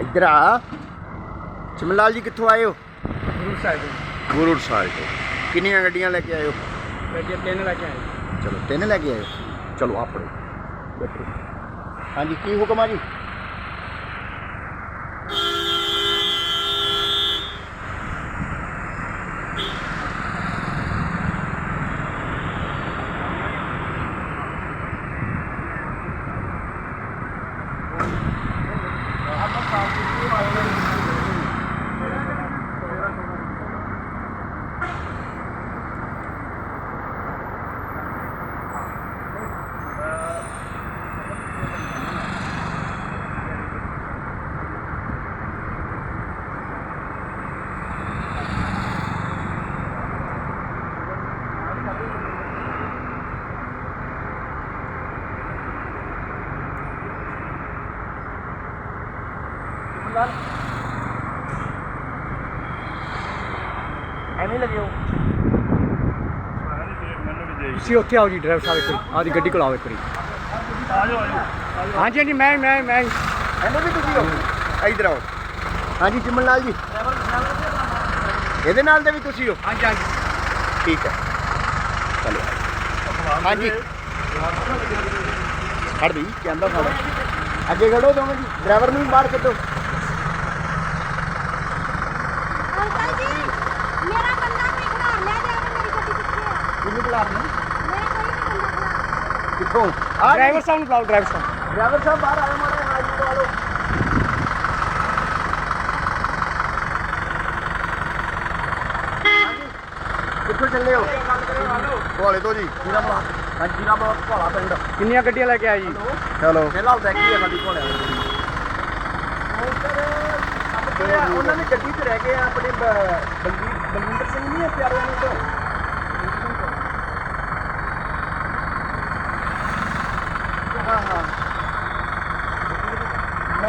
ਇੱਧਰ ਆ। ਚਮਨ ਲਾਲ ਜੀ ਕਿੱਥੋਂ ਆਏ ਹੋ? ਗੁਰੂ ਸਾਹਿਬ ਗੁਰੂ ਸਾਹਿਬ। ਤੋਂ ਕਿੰਨੀਆਂ ਗੱਡੀਆਂ ਲੈ ਕੇ ਆਏ ਹੋ? ਗੱਡੀ ਤਿੰਨ ਲੈ ਕੇ ਆਏ। ਚਲੋ ਤਿੰਨ ਲੈ ਕੇ ਆਏ ਹੋ। ਚਲੋ ਆਪੜੋ ਬੈਠੋ। ਹਾਂਜੀ ਕੀ ਹੁਕਮ ਆ ਜੀ? ਐਵੇਂ ਲੱਗੇ ਹੋ ਤੁਸੀਂ ਉੱਥੇ ਆਓ ਜੀ ਡਰਾਈਵਰ ਸਾਹਿਬ ਇੱਕ ਵਾਰੀ ਆਦੀ ਗੱਡੀ ਕੋਲ ਆਓ ਇੱਕ ਵਾਰੀ। ਹਾਂਜੀ ਹਾਂਜੀ ਮੈਂ ਮੈਂ ਮੈਂ। ਐਵੇਂ ਵੀ ਤੁਸੀਂ ਹੋ ਇੱਧਰ ਆਓ। ਹਾਂਜੀ ਚਮਨ ਲਾਲ ਜੀ। ਇਹਦੇ ਨਾਲ ਦੇ ਵੀ ਤੁਸੀਂ ਹੋ ਹਾਂਜੀ ਹਾਂਜੀ। ਠੀਕ ਹੈ। ਚਲੋ। ਹਾਂਜੀ। ਖੜ ਵੀ ਕਹਿੰਦਾ ਖੜ ਅੱਗੇ ਖੜੋ ਦੋਵੇਂ ਜੀ ਡਰਾਈਵਰ ਨੂੰ ਵੀ ਬਾਹਰ ਕੱਢੋ ਅੰਕਲ ਜੀ ਮੇਰਾ ਬੰਦਾ ਕੋਈ ਖਿਲਾਰ ਲਿਆ ਜਾਵੇ ਮੇਰੀ ਗੱਡੀ ਕਿੱਥੇ ਨੇ ਕਿੱਥੋਂ ਆ ਡਰਾਈਵਰ ਸਾਹਿਬ ਨੂੰ ਬੁਲਾਓ ਡਰਾਈਵਰ ਸਾਹਿਬ। ਡਰਾਈਵਰ ਸਾਹਿਬ ਬਾਹਰ ਆਏ ਮਾਰੇ ਹਾਜ਼ਰ ਕਰਵਾ ਲਓ। ਹਾਂਜੀ। ਕਿੱਥੋਂ ਚੱਲੇ ਹੋ? ਕੋਲੇ ਤੋਂ ਜੀ। ਜੀਰਾ ਬਲਾ ਹਾਂਜੀ ਜੀਰਾ ਬਲਾ ਕੋਲਾ ਪਿੰਡ। ਕਿੰਨੀਆਂ ਗੱਡੀਆਂ ਲੈ ਕੇ ਆਏ ਜੀ? ਚਲੋ ਫਿਲਹਾਲ ਤਾਂ ਕੀ ਹੈ ਸਾਡੀ ਕੋਲ ਉਹਨਾਂ ਨੇ ਗੱਡੀ 'ਚ ਰਹਿ ਗਏ ਆ ਆਪਣੇ ਬ- ਬਲਵੀਰ ਬਲਵਿੰਦਰ ਸਿੰਘ ਨਹੀਂ ਹੈ ਪਿਆਰੇ ਵਾਲੇ ਤੋਂ ਹਾਂ ਹਾਂ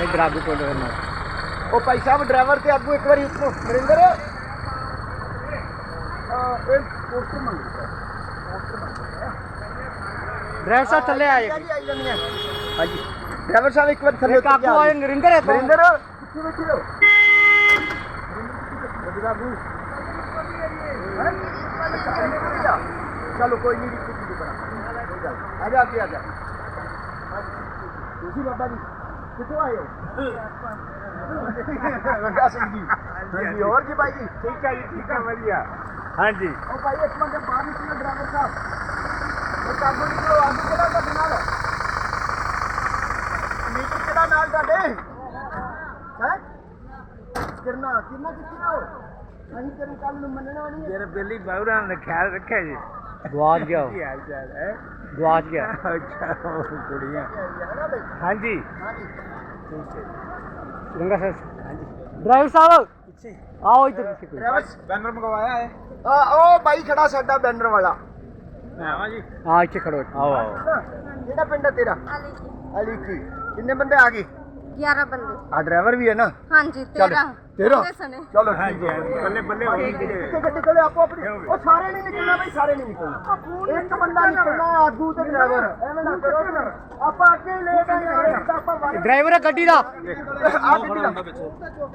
ਇਧਰ ਆਗੂ ਕੋਲ ਰਹਿਣਾ ਉਹ ਭਾਈ ਸਾਹਿਬ ਡਰਾਈਵਰ ਤੇ ਆਗੂ ਇੱਕ ਵਾਰੀ ਉੱਠੋ ਨਰਿੰਦਰ ਆ ਇਹ ਪੋਸਟਰ ਮੰਗਦਾ ਡਰਾਈਵਰ ਸਾਹਿਬ ਥੱਲੇ ਆਏ ਹਾਂਜੀ ਆਈ ਜਾਂਦੀਆਂ ਹਾਂਜੀ ਡਰਾਈਵਰ ਸਾਹਿਬ ਇੱਕ ਵਾਰ ਥੱਲੇ ਇੱਕ ਆਗੂ ਆਏ ਨਰਿੰਦਰ ਹੈ ਨਰਿੰਦਰ ਕਿੱਥੇ ਬੈਠੇ ਹੋ ਗੱਡੀ ਦਾ ਆਗੂ ਹੈਂ? ਅੱਛਾ, ਇੰਨੇ ਕੋਲ ਹੀ ਆ? ਚਲੋ ਕੋਈ ਨਹੀਂ ਕੁਝ ਨਹੀਂ ਬਣਾ ਕੋਈ ਗੱਲ ਨਹੀਂ। ਆ ਜਾ ਅੱਗੇ ਆ ਜਾ ਤੁਸੀਂ ਬਾਬਾ ਜੀ ਕਿੱਥੋਂ ਆਏ ਹੋ ਰੰਗਾ ਸਿੰਘ ਜੀ ਹਾਂਜੀ ਹੋਰ ਜੀ ਭਾਈ ਜੀ ਠੀਕ ਹੈ ਜੀ ਠੀਕ ਹੈ ਵਧੀਆ ਹਾਂਜੀ ਉਹ ਭਾਈ ਇੱਕ ਮਿੰਟ ਬਾਹਰ ਨਿਕਲੋ ਡਰਾਈਵਰ ਸਾਹਿਬ ਉਹ ਕਾਬੂ ਨਿਕਲੋ ਆਗੂ ਕਿਹੜਾ ਤੁਹਾਡੇ ਨਾਲ ਮੀਟਰ ਕਿਹੜਾ ਨਾਲ ਤੁਹਾਡੇ ਹੈ ਕਿਰਨਾ ਕਿਰਨਾ ਕਿੱਥੇ ਹੋ ਅਸੀਂ ਤੈਨੂੰ ਕੱਲ ਨੂੰ ਮੰਨਣਾ ਨਹੀਂ ਹੈ ਮੇਰੇ ਬੇਲੀ ਬਾਉਰਾਂ ਦਾ ਖਿਆਲ ਰੱਖਿਆ ਜੀ ਗਵਾਚ ਗਿਆ ਉਹ। ਕੀ ਹਾਲ ਚਾਲ ਹੈ ਗਵਾਚ ਗਿਆ ਅੱਛਾ ਕੁੜੀਆਂ ਰੰਗਾ ਸਰ ਹਾਂਜੀ ਡਰਾਈਵਰ ਸਾਹਿਬ ਪਿੱਛੇ ਆਓ ਇੱਧਰ ਪਿੱਛੇ ਕੋਈ ਡਰਾਈਵਰ ਬੈਨਰ ਮੰਗਵਾਇਆ ਹੈ ਆ ਉਹ ਬਾਈ ਖੜਾ ਸਾਡਾ ਬੈਨਰ ਵਾਲਾ ਆਵਾਂ ਜੀ ਹਾਂ ਇੱਥੇ ਖੜੋ ਆਓ ਆਓ ਕਿਹੜਾ ਪਿੰਡ ਹੈ ਤੇਰਾ ਅਲੀ ਜੀ ਅਲੀ ਕੀ ਕਿੰਨੇ ਬੰਦੇ ਆ ਗਏ 11 ਬੰਦੇ ਆ ਡਰਾਈਵਰ ਵੀ ਹੈ ਨਾ ਹਾਂਜੀ ਚੱਲ 13 ਤੇਰਾ ਉਹਦੇ ਸਣੇ ਚਲੋ ਠੀਕ ਹੈ ਬੱਲੇ ਬੱਲੇ ਹੋ ਗਈ ਕਿੱਥੇ ਗੱਡੀ ਕੋਲੇ ਆਪੋ ਆਪਣੀ ਉਹ ਸਾਰੇ ਨਹੀਂ ਨਿਕਲਣਾ ਬਈ ਸਾਰੇ ਨਹੀਂ ਨਿਕਲਣਾ ਇੱਕ ਬੰਦਾ ਨਿਕਲਣਾ ਆਗੂ ਤੇ ਡਰਾਈਵਰ ਐਵੇਂ ਨਾ ਕਰੋ ਆਪਾਂ ਅੱਗੇ ਹੀ ਲੈ ਕੇ ਆਏ ਆਪਾਂ ਵਾਰੀ ਡਰਾਈਵਰ ਹੈ ਗੱਡੀ ਦਾ। ਆ ਗੱਡੀ ਦਾ।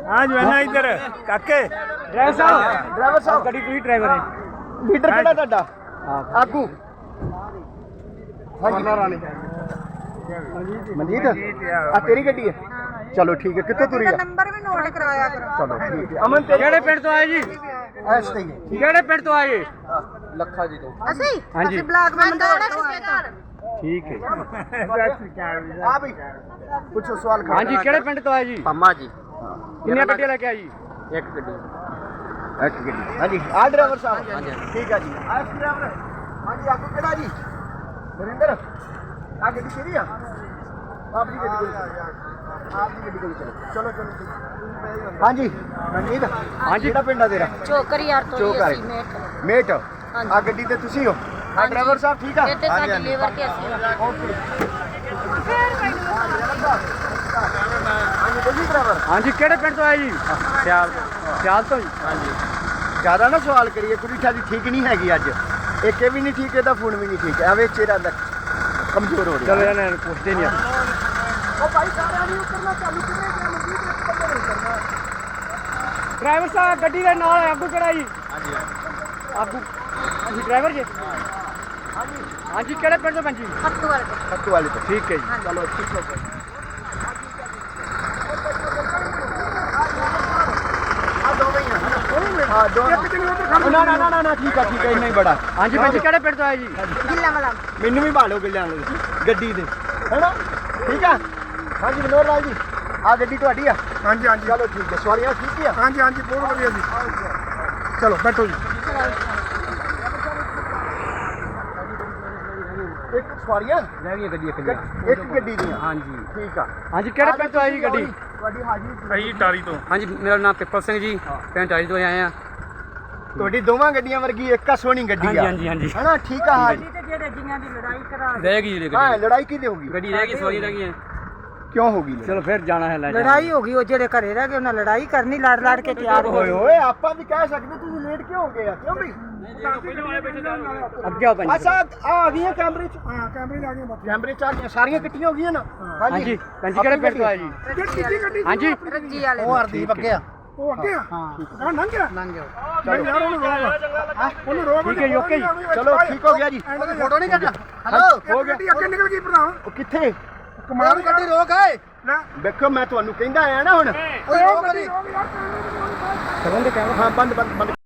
ਹਾਂ ਜਵਾਨਾ ਇੱਧਰ ਕਾਕੇ। Driver sahib driver sahib. ਗੱਡੀ ਤੁਸੀਂ ਡਰਾਈਵਰ ਹੈ। ਲੀਡਰ ਕਿਹੜਾ ਤੁਹਾਡਾ? ਹਾਂ। ਆਗੂ। ਹਾਂਜੀ। ਰਾਣੀ ਮਨਜੀਤ ਆ ਤੇਰੀ ਗੱਡੀ ਹੈ। ਚਲੋ ਠੀਕ ਹੈ ਕਿੱਥੋਂ ਤੁਰੀ ਆ? ਨੰਬਰ ਵੀ ਨੋਟ ਕਰਵਾਇਆ ਕਰੋ। ਚਲੋ ਠੀਕ ਹੈ। ਅਮਨ ਤੇਰੀ ਕਿਹੜੇ ਪਿੰਡ ਤੋਂ ਆਏ ਜੀ? ਐਸ ਤੇ। ਕਿਹੜੇ ਪਿੰਡ ਤੋਂ ਆਏ? ਲੱਖਾ ਜੀ ਤੋਂ। ਅਸੀਂ? ਹਾਂਜੀ। ਅਸੀਂ ਬਲਾਕ ਮੰਡਾ ਰਿਸ਼ਤੇਦਾਰ ਠੀਕ ਹੈ। ਆ ਬਈ ਪੁੱਛੋ ਸਵਾਲ ਖੜਾ ਹਾਂਜੀ ਕਿਹੜੇ ਪਿੰਡ ਤੋਂ ਆਏ ਜੀ? ਪੰਮਾ ਜੀ। ਕਿੰਨੀਆਂ ਗੱਡੀਆਂ ਲੈ ਕੇ ਆਏ ਜੀ? ਇੱਕ ਗੱਡੀ। ਇੱਕ ਗੱਡੀ। ਹਾਂਜੀ। ਆ ਡਰਾਈਵਰ ਸਾਹਿਬ। ਹਾਂਜੀ ਠੀਕ ਆ ਜੀ। ਆ ਡਰਾਈਵਰ। ਹਾਂਜੀ ਆਗੂ ਕਿਹੜਾ ਜੀ? ਨਰਿੰਦਰ। ਆ ਗੱਡੀ ਕਿਹੜੀ ਆ? ਆਪਣੀ ਗੱਡੀ ਕੋਲ। ਚਲੋ ਆਪਣੀ ਗੱਡੀ ਕੋਲ ਚਲੋ। ਚਲੋ ਚਲੋ ਹਾਂਜੀ। ਮਨਜੀਤ ਹਾਂਜੀ। ਕਿਹੜਾ ਪਿੰਡ ਆ ਤੇਰਾ? ਚੋਕਰੀ ਯਾਰ ਤੋਂ। ਅਸੀਂ ਮੇਟ। ਮੇਟ ਹਾਂਜੀ। ਆ ਗੱਡੀ ਤੇ ਤੁਸੀਂ ਹੋ? ਆ ਡਰਾਈਵਰ ਸਾਹਿਬ ਠੀਕ ਆ? ਇਹ ਤੇ ਸਾਡੀ ਲੇਬਰ ਤੇ ਅਸੀਂ ਓਕੇ। ਹਾਂਜੀ ਬੋਲੀ ਡਰਾਈਵਰ ਹਾਂਜੀ ਕਿਹੜੇ ਪਿੰਡ ਤੋਂ ਆਏ ਜੀ? ਸਿਆਲ ਸਿਆਲ ਤੋਂ ਜੀ? ਜ਼ਿਆਦਾ ਨਾ ਸਵਾਲ ਕਰੀਏ ਕੁੜੀ ਠਾਦੀ ਠੀਕ ਨਹੀਂ ਹੈਗੀ ਅੱਜ। ਇੱਕ ਇਹ ਵੀ ਨਹੀਂ ਠੀਕ ਇਹਦਾ ਫੋਨ ਵੀ ਨਹੀਂ ਠੀਕ। ਐਵੇਂ ਚਿਹਰਾ ਦਾ ਕਮਜ਼ੋਰ ਹੋ ਰਿਹਾ। ਚਲੋ ਇਹਨਾਂ ਨੂੰ ਪੁੱਛਦੇ ਨਹੀਂ ਆਪਾਂ। ਉਹ ਭਾਈ ਸਾਰਿਆਂ ਨੇ ਉਤਰਨਾ ਚਾਲੂ ਕਿਵੇਂ ਗਿਆ ਮਨਜੀਤ ਇੱਕ ਬੰਦੇ ਨੇ ਉਤਰਨਾ ਡਰਾਈਵਰ ਸਾਹਿਬ ਗੱਡੀ ਦੇ ਨਾਲ ਆਗੂ ਕਿਹੜਾ ਜੀ? ਹਾਂਜੀ ਆਗੂ। ਤੁਸੀਂ ਡਰਾਈਵਰ ਜੀ। ਹਾਂਜੀ ਕਿਹੜੇ ਪਿੰਡ ਤੋਂ ਪੰਜੀ ਹੱਥ ਵਾਲੇ ਸੱਤੂ ਵਾਲੇ ਤੋਂ ਠੀਕ ਹੈ ਜੀ। ਚਲੋ ਠੀਕ ਹੋ। ਗਿਆ ਹਾਂ ਦੋ ਨਾ ਨਾ ਨਾ ਨਾ ਨਾ ਠੀਕ ਆ ਠੀਕ ਆ ਇੰਨਾ ਹੀ ਬੜਾ। ਹਾਂਜੀ ਪੰਜੀ ਕਿਹੜੇ ਪਿੰਡ ਤੋਂ ਆਏ ਜੀ? ਗਿੱਲਾ ਵਾਲਾ ਮੈਨੂੰ ਵੀ ਭਾਲੋ ਗਿੱਲਿਆਂ ਨੂੰ ਗੱਡੀ ਦੇ। ਹੈਨਾ? ਠੀਕ ਆ? ਹਾਂਜੀ ਮਨੋਹਰ ਲਾਲ ਜੀ ਆ ਗੱਡੀ ਤੁਹਾਡੀ ਆ? ਹਾਂਜੀ ਹਾਂਜੀ। ਚਲੋ ਠੀਕ ਹੈ। ਸਵਾਰੀਆਂ ਠੀਕ ਆ? ਹਾਂਜੀ ਹਾਂਜੀ ਬਹੁਤ ਵਧੀਆ ਜੀ। ਚਲੋ ਬੈਠੋ ਜੀ ਇੱਕ ਸਵਾਰੀਆਂ? ਰਹਿ ਗਈਆਂ ਗੱਡੀਆਂ ਗੱਡ- ਇੱਕ ਗੱਡੀ ਦੀਆਂ? ਹਾਂਜੀ। ਠੀਕ ਆ। ਹਾਂਜੀ ਕਿਹੜੇ ਪਿੰਡ ਤੋਂ ਆਏ ਜੀ ਗੱਡੀ? ਤੁਹਾਡੀ ਹਾਜ਼ਰੀ ਅਸੀਂ ਟਾਰੀ ਤੋਂ। ਹਾਂਜੀ ਮੇਰਾ ਨਾਮ ਪਿੱਪਲ ਸਿੰਘ ਜੀ ਪਿੰਡ ਟਾਰੀ ਤੋਂ ਆਏ ਆ ਤੁਹਾਡੀ ਦੋਵਾਂ ਗੱਡੀਆਂ ਵਰਗੀ ਇੱਕ ਆ ਸੋਹਣੀ ਗੱਡੀ ਆ। ਹਾਂਜੀ ਹਾਂਜੀ ਹੈਨਾ ਠੀਕ ਆ ਹਾਜ਼ਰੀ ਰਹਿ ਗਈ ਜੀ ਹਾਂ ਲੜਾਈ ਕਿਹਦੀ ਹੋਗੀ ਗੱਡੀ ਰਹਿ ਗਈ ਸਵਾਰੀ ਰਹਿ ਗਈਆਂ। ਕਿਉਂ ਹੋਗੀ ਚਲੋ ਫਿਰ ਜਾਣਾ ਹੈ ਲੈ ਜਾਣਾ। ਲੜਾਈ ਹੋ ਗਈ ਉਹ ਜਿਹੜੇ ਘਰੇ ਰਹਿ ਗਏ ਉਹਨਾਂ ਲੜਾਈ ਕਰਨੀ ਲੜ ਲੜ ਕੇ ਤਿਆਰ ਓਏ ਓਏ ਆਪਾਂ ਵੀ ਕਹਿ ਸਕਦੇ ਤੁਸੀਂ ਲੇਟ ਕਿਉਂ ਹੋ ਗਏ ਆ ਕਿਉਂ ਵੀ ਅੱਗੇ ਆਓ ਪੰਜੀ ਅੱਛਾ ਆ ਆ ਗਈਆਂ ਕੈਮਰੇ ਚ ਹਾਂ ਕੈਮਰੇ ਲਾ ਕੇ ਬੱਤੀ ਕੈਮਰੇ ਚ ਆ ਗਈਆਂ ਸਾਰੀਆਂ ਇਕੱਠੀਆਂ ਹੋ ਗਈਆਂ ਨਾ ਹਾਂਜੀ ਪੰਜੀ ਕਿਹੜੇ ਪਿੰਡ ਤੋਂ ਆਏ ਜੀ ਕਿੱਡੀ ਗੱਡੀ ਹਾਂਜੀ ਰੱਜੀ ਵਾਲੇ ਉਹ ਹਰਦੀਪ ਅੱਗੇ ਆ ਉਹ ਅੱਗੇ ਆ ਹਾਂ ਲੰਘ ਗਿਆ ਲੰਘ ਜਾਓ ਨਹੀਂ ਯਾਰ ਉਹਨੂੰ ਰੋਕ ਉਹਨੂੰ ਰੋਕ ਠੀਕ ਹੈ ਜੀ, ਓਕੇ ਜੀ। ਚਲੋ ਠੀਕ ਹੋ ਗਿਆ ਜੀ ਫੋਟੋ ਨਹੀਂ ਕੱਢਣਾ ਹੈਲੋ ਉਹ ਗੱਡੀ ਅੱਗੇ ਨਿਕਲ ਗਈ ਪ੍ਰਧਾਨ ਉਹ ਕਿੱਥੇ ਕਮਾਲ ਗੱਡੀ ਰੋਕ ਹੈ ਨਾ। ਵੇਖੋ ਮੈਂ ਤੁਹਾਨੂੰ ਕਹਿੰਦਾ ਆਇਆ ਨਾ ਹੁਣ। ਓਏ ਗੱਡੀ ਰੋਕ ਯਾਰ ਹਾਂ ਬੰਦ ਬੰਦ ਬੰਦ।